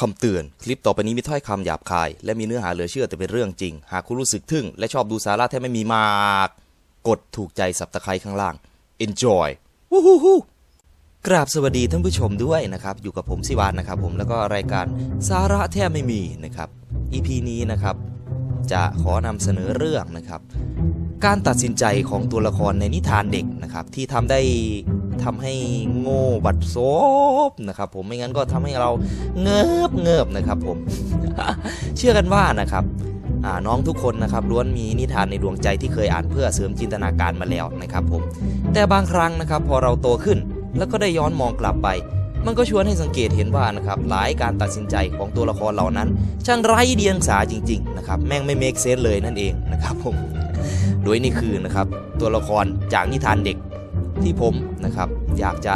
คำเตือน คลิปต่อไปนี้มีถ้อยคำหยาบคาย และมีเนื้อหาเหลือเชื่อแต่เป็นเรื่องจริง หากคุณรู้สึกทึ่ง และชอบดูสาระแทบไม่มีมาก กดถูกใจสับตะไคร้ข้างล่าง enjoy วู้ฮู้ฮู้กราบสวัสดีท่านผู้ชมด้วยนะครับ อยู่กับผมสิวานนะครับ ผมแล้วก็รายการสาระแทบไม่มีนะครับ EP นี้นะครับ จะขอนำเสนอเรื่องนะครับ การตัดสินใจของตัวละครในนิทานเด็กนะครับ ที่ทำได้ ทำให้โง่บัดซบนะครับ ผมไม่งั้นก็ทำให้เราเงิบเงิบนะครับ ผม เชื่อกันว่านะครับน้องทุกคนนะครับล้วนมีนิทานในดวงใจที่เคยอ่านเพื่อเสริมจินตนาการมาแล้วนะครับ ผม แต่บางครั้งนะครับ พอเราโตขึ้นแล้วก็ได้ย้อนมองกลับไป มันก็ชวนให้สังเกตเห็นว่านะครับหลายการตัดสินใจของตัวละครเหล่านั้น ช่างไร้เดียงสาจริงๆนะครับแม่งไม่เมคเซนเลยนั่นเองนะครับผมโดยนี่คือนะครับตัวละครจากนิทานเด็กที่ผมนะครับ อยากจะ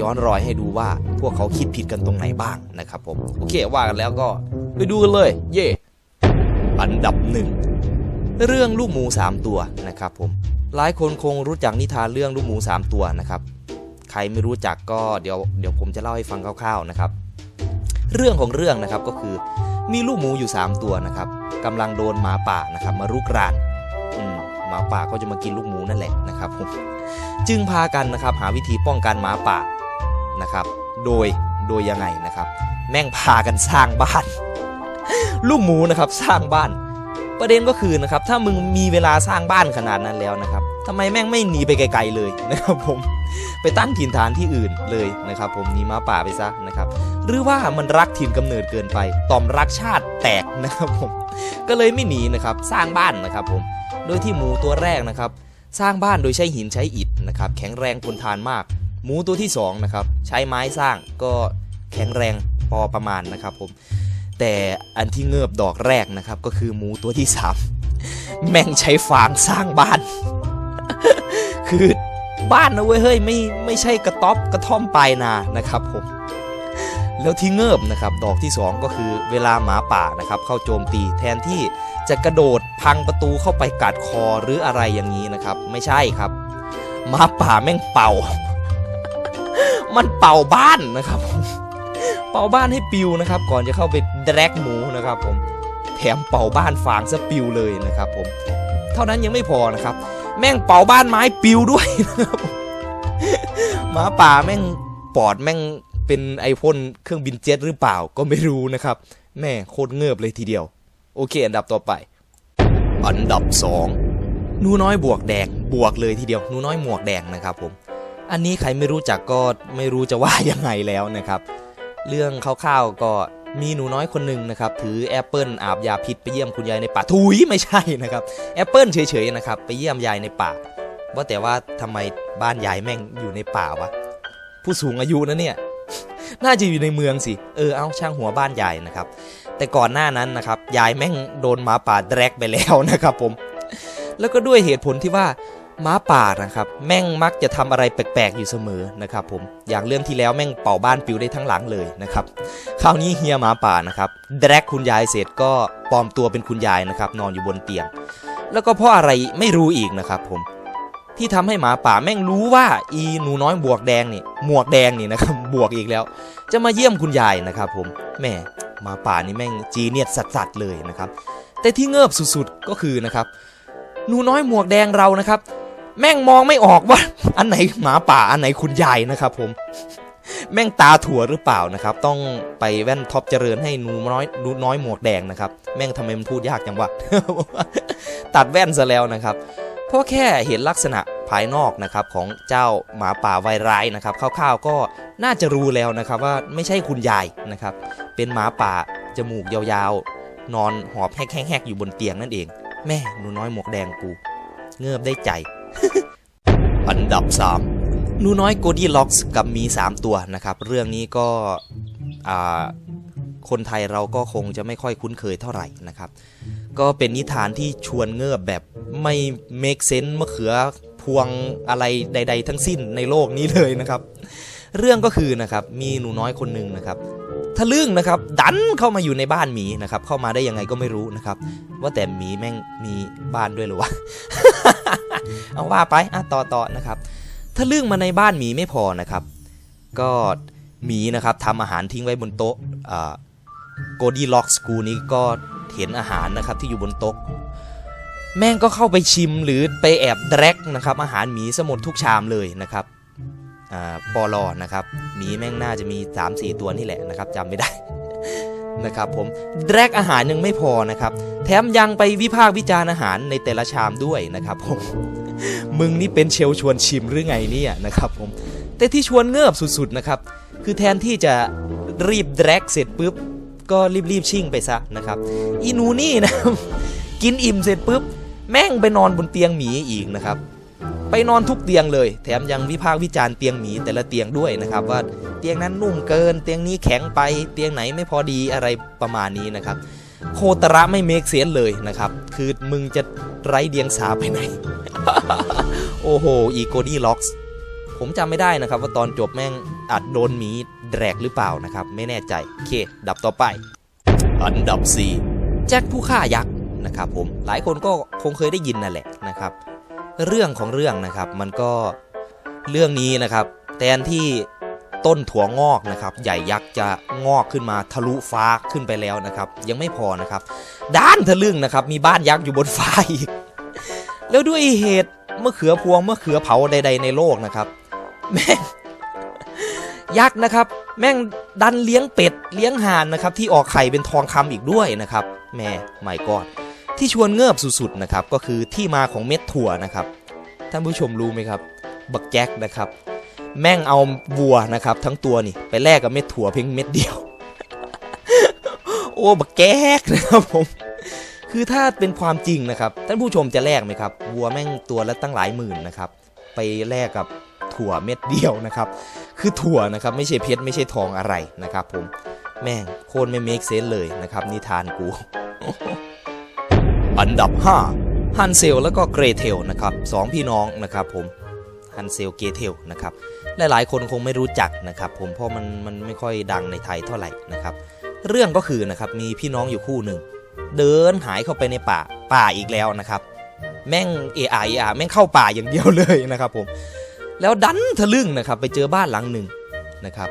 ย้อนรอยให้ดูว่าพวกเขาคิดผิดกันตรงไหนบ้างนะครับผมโอเคว่ากันแล้วก็ไปดูกันเลย เย่อันดับหนึ่งเรื่องลูกหมู 3 ตัวนะครับผมหลายคนคงรู้จักนิทานเรื่องลูกหมู 3 ตัวนะครับ ใครไม่รู้จักก็เดี๋ยวเดี๋ยวผมจะเล่าให้ฟังคร่าวๆนะครับ เรื่องของเรื่องนะครับก็คือมีลูกหมูอยู่ 3 ตัวนะครับกำลังโดนหมาป่านะครับมารุกราน หมาป่าก็จะมากินลูกหมูนั่นแหละนะครับผมจึงพากันนะครับหาวิธีป้องกันหมาป่านะครับ โดยโดยยังไงนะครับ แม่งพากันสร้างบ้าน ลูกหมูนะครับสร้างบ้าน ประเด็นก็คือนะครับถ้ามึงมีเวลาสร้างบ้านขนาดนั้นแล้วนะครับทำไมแม่งไม่หนีไปไกลๆเลยนะครับผมไปตั้งถิ่นฐานที่อื่นเลยนะครับ ผมหนีหมาป่าไปซะนะครับ หรือว่ามันรักถิ่นกำเนิดเกินไป ต่อมรักชาติแตกนะครับผมก็เลยไม่หนีนะครับสร้างบ้านนะครับผม โดยที่หมูตัวแรกนะครับ สร้างบ้านโดยใช้หินใช้อิฐนะครับ แข็งแรงทนทานมาก หมูตัวที่สองนะครับใช้ไม้สร้างก็แข็งแรงพอประมาณนะครับผมแต่อันที่เงือบดอกแรกนะครับก็คือหมูตัวที่สามแม่งใช้ฟางสร้างบ้าน คือบ้านนะเว้ยเฮ้ยไม่ไม่ใช่กระต๊อบกระท่อมปลายนานะครับผม แล้วที่เงิบนะครับดอกที่สองก็คือเวลาหมาป่านะครับเข้าโจมตีแทนที่จะกระโดดพังประตูเข้าไปกัดคอหรืออะไรอย่างนี้นะครับ ไม่ใช่ครับหมาป่าแม่งเป่า มันเป่าบ้านนะครับผมเป่าบ้านให้ปิวนะครับ ก่อนจะเข้าไปแดกหมูนะครับผมแถมเป่าบ้านฟางซะปิวเลยนะครับผมเท่านั้นยังไม่พอนะครับ แม่งเป่าบ้านไม้ปิวด้วยนะครับผมหมาป่าแม่งปอดแม่ง เป็นไอพ่นเครื่องบินเจ็ตหรือเปล่าก็ไม่รู้นะครับ แม่โคตรเงือบเลยทีเดียว โอเค อันดับต่อไป อันดับสองนูน้อยบวกแดงบวกเลยทีเดียวนูน้อยหมวกแดงนะครับผม อันนี้ใครไม่รู้จักก็ไม่รู้จะว่ายังไงแล้วนะครับ เรื่องคร่าวๆก็มีหนูน้อยคนหนึ่งนะครับ ถือแอปเปิลอาบยาพิษไปเยี่ยมคุณยายในป่าถุยไม่ใช่นะครับแอปเปิลเฉยๆนะครับ ไปเยี่ยมยายในป่า ว่าแต่ว่าทำไมบ้านยายแม่งอยู่ในป่าวะ ผู้สูงอายุนะเนี่ย น่าจะอยู่ในเมืองสิ เออ เอาช่างหัวบ้านยายนะครับ แต่ก่อนหน้านั้นนะครับ ยายแม่งโดนหมาป่าแดกไปแล้วนะครับผม แล้วก็ด้วยเหตุผลที่ว่าหมาป่านะครับ แม่งมักจะทำอะไรแปลกๆอยู่เสมอนะครับผม อย่างเรื่องที่แล้วแม่งเป่าบ้านปิวได้ทั้งหลังเลยนะครับ คราวนี้เฮียหมาป่านะครับแดกคุณยายเสร็จก็ปลอมตัวเป็นคุณยายนะครับ นอนอยู่บนเตียง แล้วก็เพราะอะไรไม่รู้อีกนะครับผม ที่ทำให้หมาป่าแม่งรู้ว่าอีหนูน้อยบวกแดงนี่หมวกแดงนี่นะครับบวกอีกแล้ว จะมาเยี่ยมคุณยายนะครับผมแม่หมาป่านี่แม่งจีเนียสสัสๆเลยนะครับ แต่ที่เงิบสุดๆก็คือนะครับหนูน้อยหมวกแดงเรานะครับ แม่งมองไม่ออกว่า อันไหนหมาป่าอันไหนคุณยายนะครับผมแม่งตาถั่วหรือเปล่านะครับ ต้องไปแว่นท็อปเจริญให้หนูน้อยหนูน้อยหมวกแดงนะครับ แม่งทำไมมันพูดยากจังวะตัดแว่นซะแล้วนะครับ เพราะแค่เห็นลักษณะภายนอกนะครับของเจ้าหมาป่าวัยร้ายนะครับคร่าวๆก็น่าจะรู้แล้วนะครับว่าไม่ใช่คุณยายนะครับ เป็นหมาป่าจมูกยาวๆ นอนหอบแหกๆอยู่บนเตียงนั่นเอง แม่หนูน้อยหมวกแดงกู เงือบได้ใจ อันดับ 3 หนูน้อยโกดี้ล็อกส์กับมี 3 ตัวนะครับ เรื่องนี้ก็อ่าคนไทยเราก็คงจะไม่ค่อยคุ้นเคยเท่าไหร่นะครับ ก็เป็นนิทานที่ชวนเงือบแบบไม่ make sense มะเขือพวงอะไรใด ๆ ทั้งสิ้นในโลกนี้เลยนะครับ เรื่องก็คือนะครับมีหนูน้อยคนหนึ่งนะครับทะลึ่งนะครับดันเข้ามาอยู่ในบ้านหมีนะครับ เข้ามาได้ยังไงก็ไม่รู้นะครับ ว่าแต่หมีแม่งมีบ้านด้วยหรือวะเอาว่าไปอะต่อต่อนะครับทะลึ่งมาในบ้านหมีไม่พอนะครับ ก็หมีนะครับทำอาหารทิ้งไว้บนโต๊ะอ่าโกดีล็อกสกูนี้ก็ เห็นอาหารนะครับที่อยู่บนโต๊ะแม่งก็เข้าไปชิมหรือไปแอบแดกนะครับอาหารหมีสมุดทุกชามเลยนะครับอ่าปอลอนะครับหมีแม่งน่าจะมี 3-4 ตัวนี่แหละนะครับจำไม่ได้นะครับผมแดกอาหารยังไม่พอนะครับ แถมยังไปวิพากษ์วิจารณ์อาหารในแต่ละชามด้วยนะครับผมมึงนี่เป็นเชลชวนชิมหรือไงเนี่ยนะครับผมแต่ที่ชวนเงือบสุดๆนะครับคือแทนที่จะรีบแดกเสร็จปุ๊บ ก็รีบๆชิ่งไปซะนะครับอีนูนี่นะกินอิ่มเสร็จปุ๊บแม่งไปนอนบนเตียงหมีอีกนะครับ ไปนอนทุกเตียงเลย แถมยังวิพากษ์วิจารณ์เตียงหมีแต่ละเตียงด้วยนะครับ ว่าเตียงนั้นนุ่มเกิน เตียงนี้แข็งไปเตียงไหนไม่พอดีอะไรประมาณนี้นะครับ โคตระไม่เมกเสียนเลยนะครับ คือมึงจะไร้เดียงสาไปไหน โอ้โห อีโกดี้ล็อกส์ ผมจำไม่ได้นะครับว่าตอนจบแม่งอัดโดนหมีแดกหรือเปล่านะครับ ไม่แน่ใจ โอเค ดับต่อไป อันดับ 4 แจ็คผู้ฆ่ายักษ์นะครับผมหลายคนก็คงเคยได้ยินนั่นแหละนะครับ เรื่องของเรื่องนะครับมันก็เรื่องนี้นะครับแทนที่ต้นถั่วงอกนะครับ ใหญ่ยักษ์จะงอกขึ้นมาทะลุฟ้าขึ้นไปแล้วนะครับ ยังไม่พอนะครับ ด้านทะลึ่งนะครับ มีบ้านยักษ์อยู่บนฟ้าอีก แล้วด้วยเหตุมะเขือพวงมะเขือเผาใด ๆ ในโลกนะครับ แม่งยักษ์นะครับ แม่งดันเลี้ยงเป็ดเลี้ยงห่านนะครับ ที่ออกไข่เป็นทองคำอีกด้วยนะครับแม่ไม่กอดที่ชวนเงือบสุดๆนะครับ ก็คือที่มาของเม็ดถั่วนะครับท่านผู้ชมรู้ไหมครับ บักแจ็คนะครับ แม่งเอาวัวนะครับ ทั้งตัวนี่ไปแลกกับเม็ดถั่วเพียงเม็ดเดียว โอ้บักแก๊กนะครับผมคือถ้าเป็นความจริงนะครับท่านผู้ชมจะแลกไหมครับวัวแม่งตัวละตั้งหลายหมื่นนะครับ ไปแลกกับ ถั่วเม็ดเดียวนะครับ คือถั่วนะครับไม่ใช่เพชรไม่ใช่ทองอะไรนะครับ ผมแม่งโคตรไม่เมคเซนเลยนะครับ นิทานกู อันดับ 5 ฮันเซลแล้วก็เกรเทลนะครับสองพี่น้องนะครับผมฮันเซลเกรเทลนะครับหลายๆคนคงไม่รู้จักนะครับผมเพราะมันมันไม่ค่อยดังในไทยเท่าไหร่นะครับ เรื่องก็คือนะครับมีพี่น้องอยู่คู่หนึ่งเดินหายเข้าไปในป่าป่าอีกแล้วนะครับ แม่งเอไออะแม่งเข้าป่าอย่างเดียวเลยนะครับผม แล้วดันทะลึ่งนะครับไปเจอบ้านหลังหนึ่งนะครับ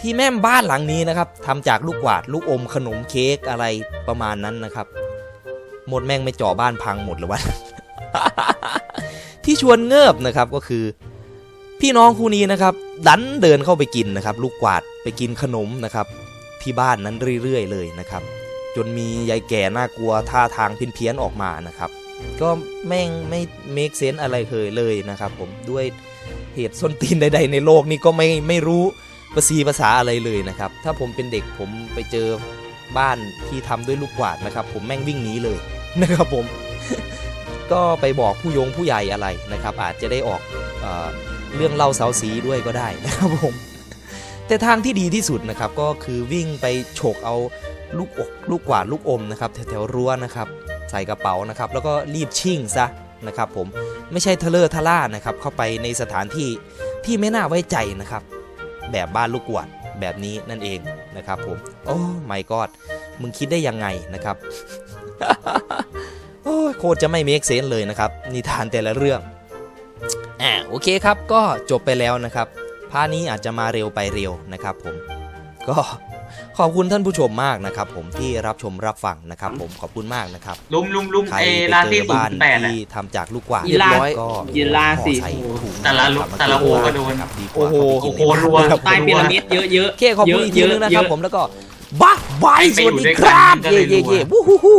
ที่แม่บ้านหลังนี้นะครับทำจากลูกกวาดลูกอมขนมเค้กอะไรประมาณนั้นนะครับหมดแม่งไม่เจ่อบ้านพังหมดเลยวะที่ชวนเงิบนะครับก็คือ พี่น้องคู่นี้นะครับ ดันเดินเข้าไปกินนะครับ ลูกกวาดไปกินขนมนะครับ ที่บ้านนั้นเรื่อยๆเลยนะครับ จนมียายแก่น่ากลัวท่าทางเพี้ยนๆออกมานะครับ ก็แม่งไม่เมคเซนอะไรเคยเลยนะครับ ผมด้วย เหตุส้นตีนใด ๆ ในโลกนี้ก็ไม่ไม่รู้ภาษีภาษาอะไรเลยนะครับ ถ้าผมเป็นเด็กผมไปเจอบ้านที่ทำด้วยลูกกวาดนะครับ ผมแม่งวิ่งหนีเลยนะครับผม ก็ไปบอกผู้ยงผู้ใหญ่อะไรนะครับ อาจจะได้ออกเอเรื่องเล่าเสาสีด้วยก็ได้นะครับผม แต่ทางที่ดีที่สุดนะครับ ก็คือวิ่งไปฉกเอาลูกอกลูกกวาดลูกอมนะครับแถวๆรั้วนะครับ ใส่กระเป๋านะครับ แล้วก็รีบชิ่งซะ นะครับผมไม่ใช่ทะเลอทะล่านะครับเข้าไปในสถานที่ที่ไม่น่าไว้ใจนะครับ แบบบ้านลูกกวาดแบบนี้นั่นเองนะครับผมโอ้ไม่กอดมึงคิดได้ยังไงนะครับโอ้โคตรจะไม่เมคเซนเลยนะครับนิทานแต่ละเรื่องอ่าโอเคครับก็จบไปแล้วนะครับพานี้อาจจะมาเร็วไปเร็วนะครับผมก็ ขอบคุณท่านผู้ชมมากนะครับ ผมที่รับชมรับฟังนะครับ ผมขอบคุณมากนะครับ ลุมลุมลุมใครเอไปลาเจซี่อศูนบ้านย์แปดอะ ที่ทำจากลูกกวาดยีราฟก็ยีราฟห่อสี่ใส่หูถุงแต่ละลุกนะครับแต่ละหัวก็โดน ครับดีกโอ้ว่าโห เข้าไปกินโอ้โหรัวนะครับใต้พีระมิดเยอะๆเยอะโอเคขอบคุณอีกทีนึงนะครับเยผมแล้วก็บ้าบายให้สไปวัสอยู่ดีด้วยคกันรับก็เลเย่ยเย่รัวเย่วู้ฮู้ฮู้